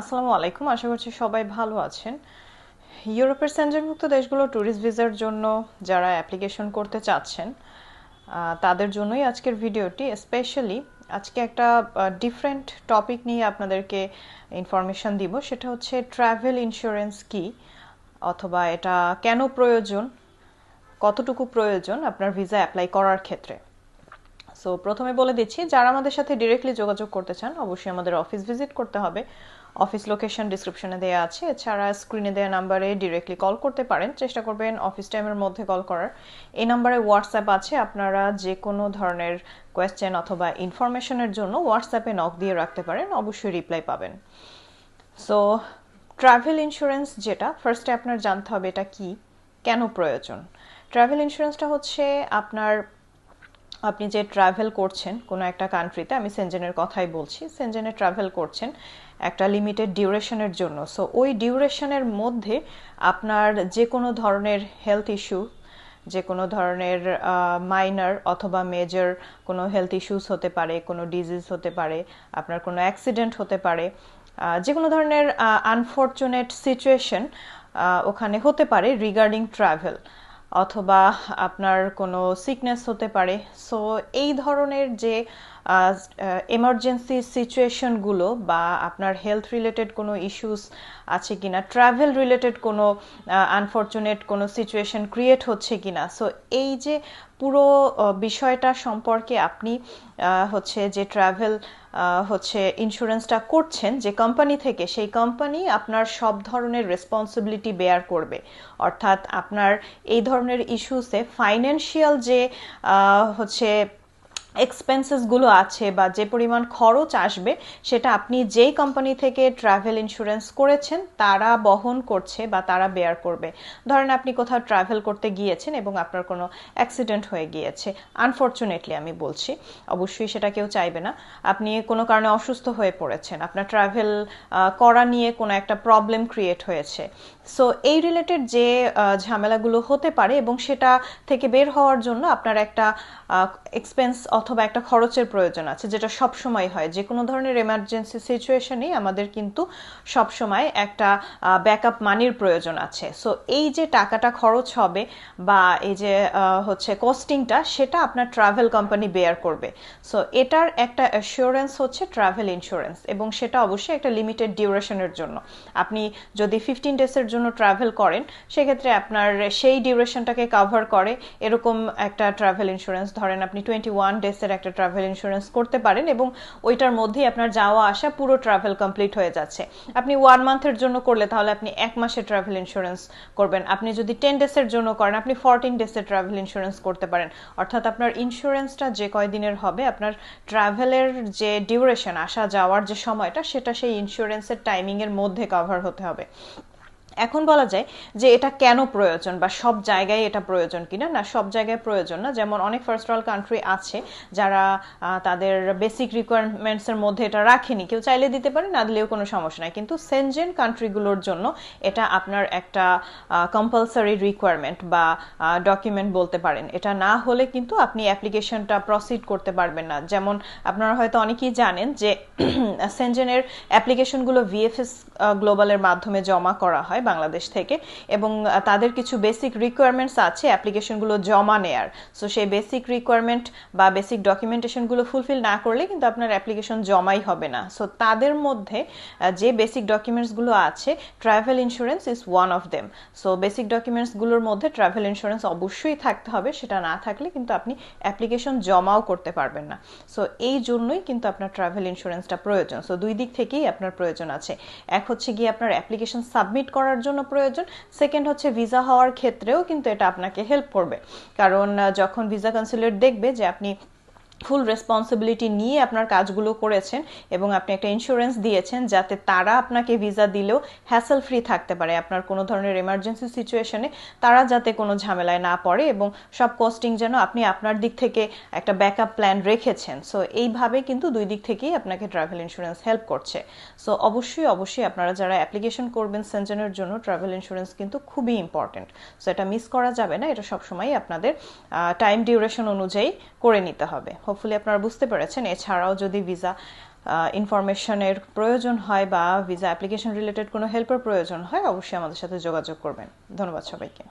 আসসালামু আলাইকুম, আশা করছি সবাই ভালো আছেন। ইউরোপের সেঞ্জনমুক্ত দেশগুলো ট্যুরিস্ট ভিসার জন্য যারা অ্যাপ্লিকেশন করতে চাচ্ছেন তাদের জন্যই আজকের ভিডিওটি। স্পেশালি আজকে একটা ডিফারেন্ট টপিক নিয়ে আপনাদেরকে ইনফরমেশন দিব। সেটা হচ্ছে ট্রাভেল ইন্স্যুরেন্স কি, অথবা এটা কেন প্রয়োজন, কতটুকু প্রয়োজন আপনার ভিসা অ্যাপ্লাই করার ক্ষেত্রে। সো প্রথমে বলে দিচ্ছি, যারা আমাদের সাথে ডিরেক্টলি যোগাযোগ করতে চান, অবশ্যই আমাদের অফিস ভিজিট করতে হবে। অফিস লোকেশন ডিসক্রিপশনে দেওয়া আছে, এছাড়া স্ক্রিনে দেওয়া নাম্বারে ডিরেক্টলি কল করতে পারেন। চেষ্টা করবেন অফিস টাইমের মধ্যে কল করার। এই নাম্বারে হোয়াটসঅ্যাপ আছে, আপনারা যে কোনো ধরনের কোয়েশ্চেন অথবা ইনফরমেশনের জন্য হোয়াটসঅ্যাপে নক দিয়ে রাখতে পারেন, অবশ্যই রিপ্লাই পাবেন। সো ট্রাভেল ইন্স্যুরেন্স যেটা ফার্স্টে আপনার জানতে হবে এটা কি, কেন প্রয়োজন? ট্রাভেল ইন্স্যুরেন্সটা হচ্ছে আপনার আপনি যে ট্রাভেল করছেন কোনো একটা কান্ট্রিতে আমি সেনজেনের কথাই বলছি সেনজেনে ট্রাভেল করছেন একটা লিমিটেড ডিউরেশনের জন্য। সো ওই ডিউরেশনের মধ্যে আপনার যে কোনো ধরনের হেলথ ইস্যু যে কোনো ধরনের মাইনার অথবা মেজর কোনো হেলথ ইস্যুস হতে পারে, কোনো ডিজিজ হতে পারে, আপনার কোনো অ্যাক্সিডেন্ট হতে পারে যে কোনো ধরনের আনফর্চুনেট সিচুয়েশন ওখানে হতে পারে রিগার্ডিং ট্রাভেল অথবা আপনার কোনো সিকনেস হতে পারে। সো এই ধরনের যে এমার্জেন্সি সিচুয়েশনগুলো বা আপনার হেলথ রিলেটেড কোনো ইস্যুস আছে কিনা ট্রাভেল রিলেটেড কোনো আনফর্চুনেট কোনো সিচুয়েশন ক্রিয়েট হচ্ছে কিনা। সো এই যে পুরো বিষয়টা সম্পর্কে আপনি হচ্ছে যে ট্রাভেল হচ্ছে ইন্স্যুরেন্সটা করছেন, যে কোম্পানি থেকে, সেই কোম্পানি আপনার সব ধরনের রেসপন্সিবিলিটি বেয়ার করবে। অর্থাৎ আপনার এই ধরনের ইস্যুসে ফাইন্যান্সিয়াল যে হচ্ছে এক্সপেন্সেসগুলো আছে বা যে পরিমাণ খরচ আসবে, সেটা আপনি যেই কোম্পানি থেকে ট্রাভেল ইন্স্যুরেন্স করেছেন, তারা বহন করছে বা তারা বেয়ার করবে। ধরেন আপনি কোথাও ট্রাভেল করতে গিয়েছেন এবং আপনার কোনো অ্যাক্সিডেন্ট হয়ে গিয়েছে। আনফর্চুনেটলি আমি বলছি, অবশ্যই সেটা কেউ চাইবে না। আপনি কোনো কারণে অসুস্থ হয়ে পড়েছেন, আপনার ট্রাভেল করা নিয়ে কোনো একটা প্রবলেম ক্রিয়েট হয়েছে। সো এই রিলেটেড যে ঝামেলাগুলো হতে পারে এবং সেটা থেকে বের হওয়ার জন্য আপনার একটা এক্সপেন্স অথবা একটা খরচের প্রয়োজন আছে, যেটা সব সময় হয়। যে কোনো ধরনের এমার্জেন্সি সিচুয়েশনেই আমাদের কিন্তু সব সময় একটা ব্যাকআপ মানির প্রয়োজন আছে। সো এই যে টাকাটা খরচ হবে বা এই যে হচ্ছে কস্টিংটা সেটা আপনার ট্রাভেল কোম্পানি বেয়ার করবে। সো এটার একটা অ্যাসিওরেন্স হচ্ছে ট্রাভেল ইন্স্যুরেন্স এবং সেটা অবশ্যই একটা লিমিটেড ডিউরেশনের জন্য। আপনি যদি ফিফটিন ডেজের জন্য ট্রাভেল করেন, সেক্ষেত্রে আপনার সেই ডিউরেশনটাকে কাভার করে। এরকম একটা ট্রাভেল ইন্স্যুরেন্স ধরেন আপনি টোয়েন্টি ওয়ান ডেজের একটা ট্রাভেল ইন্স্যুরেন্স করতে পারেন এবং ওইটার মধ্যেই আপনার যাওয়া আসা পুরো ট্রাভেল কমপ্লিট হয়ে যাচ্ছে। আপনি ওয়ান মান্থের জন্য করলে তাহলে আপনি এক মাসের ট্রাভেল ইন্স্যুরেন্স করবেন। আপনি যদি টেন ডেজের জন্য করেন, আপনি ফোরটিন ডেজের ট্রাভেল ইন্স্যুরেন্স করতে পারেন। অর্থাৎ আপনার ইন্স্যুরেন্সটা যে কয়দিনের হবে, আপনার ট্রাভেলের যে ডিউরেশন আসা যাওয়ার যে সময়টা, সেটা সেই ইন্স্যুরেন্সের টাইমিংয়ের মধ্যে কভার হতে হবে। এখন বলা যায় যে এটা কেন প্রয়োজন বা সব জায়গায় এটা প্রয়োজন কিনা? না, সব জায়গায় প্রয়োজন না। যেমন অনেক ফার্স্ট ওয়ার্ল্ড কান্ট্রি আছে যারা তাদের বেসিক রিকোয়ারমেন্টসের মধ্যে এটা রাখেনি। কেউ চাইলে দিতে পারে, না দিলেও কোনো সমস্যা নাই। কিন্তু সেনজেন কান্ট্রিগুলোর জন্য এটা আপনার একটা কম্পালসারি রিকোয়ারমেন্ট বা ডকুমেন্ট বলতে পারেন। এটা না হলে কিন্তু আপনি অ্যাপ্লিকেশনটা প্রসিড করতে পারবেন না। যেমন আপনারা হয়তো অনেকেই জানেন যে সেনজেনের অ্যাপ্লিকেশনগুলো ভিএফএস গ্লোবালের মাধ্যমে জমা করা হয় বাংলাদেশ থেকে এবং তাদের কিছু বেসিক রিকোয়ারমেন্টস আছে অ্যাপ্লিকেশনগুলো জমা নেয়ার। সো সেই বেসিক রিকোয়ারমেন্ট বা বেসিক ডকুমেন্টেশনগুলো ফুলফিল না করলে কিন্তু আপনার অ্যাপ্লিকেশন জমাই হবে না। সো তাদের মধ্যে যে বেসিক ডকুমেন্টসগুলো আছে travel insurance is one of them so basic ডকুমেন্টসগুলোর মধ্যে ট্রাভেল ইন্স্যুরেন্স অবশ্যই থাকতে হবে, সেটা না থাকলে কিন্তু আপনি অ্যাপ্লিকেশন জমাও করতে পারবেন না। সো এই জন্যই কিন্তু আপনার ট্রাভেল ইন্স্যুরেন্সটা প্রয়োজন। সো দুই দিক থেকেই আপনার প্রয়োজন আছে। এক হচ্ছে গিয়ে আপনার অ্যাপ্লিকেশন সাবমিট করার জন্য প্রয়োজন। সেকেন্ড হচ্ছে ভিসা হওয়ার ক্ষেত্রেও কিন্তু এটা আপনাকে হেল্প করবে। কারণ যখন ভিসা কনসুলেট দেখবে যে আপনি ফুল রেসপন্সিবিলিটি নিয়ে আপনার কাজগুলো করেছেন এবং আপনি একটা ইন্স্যুরেন্স দিয়েছেন যাতে তারা আপনাকে ভিসা দিলেও হ্যাসেল ফ্রি থাকতে পারে। আপনার কোনো ধরনের এমার্জেন্সি সিচুয়েশনে তারা যাতে কোনো ঝামেলায় না পড়ে এবং সব কস্টিং যেন আপনি আপনার দিক থেকে একটা ব্যাকআপ প্ল্যান রেখেছেন। সো এইভাবে কিন্তু দুই দিক থেকেই আপনাকে ট্রাভেল ইন্স্যুরেন্স হেল্প করছে। সো অবশ্যই অবশ্যই আপনারা যারা অ্যাপ্লিকেশন করবেন সেনজেনের জন্য ট্রাভেল ইন্স্যুরেন্স কিন্তু খুবই ইম্পর্টেন্ট সো এটা মিস করা যাবে না। এটা সবসময় আপনাদের টাইম ডিউরেশন অনুযায়ী করে নিতে হবে। হোপফুলি আপনারা বুঝতে পেরেছেন। এছাড়াও যদি ভিসা ইনফরমেশনের প্রয়োজন হয় বা ভিসা অ্যাপ্লিকেশন রিলেটেড কোনো হেল্পের প্রয়োজন হয়, অবশ্যই আমাদের সাথে যোগাযোগ করবেন। ধন্যবাদ সবাইকে।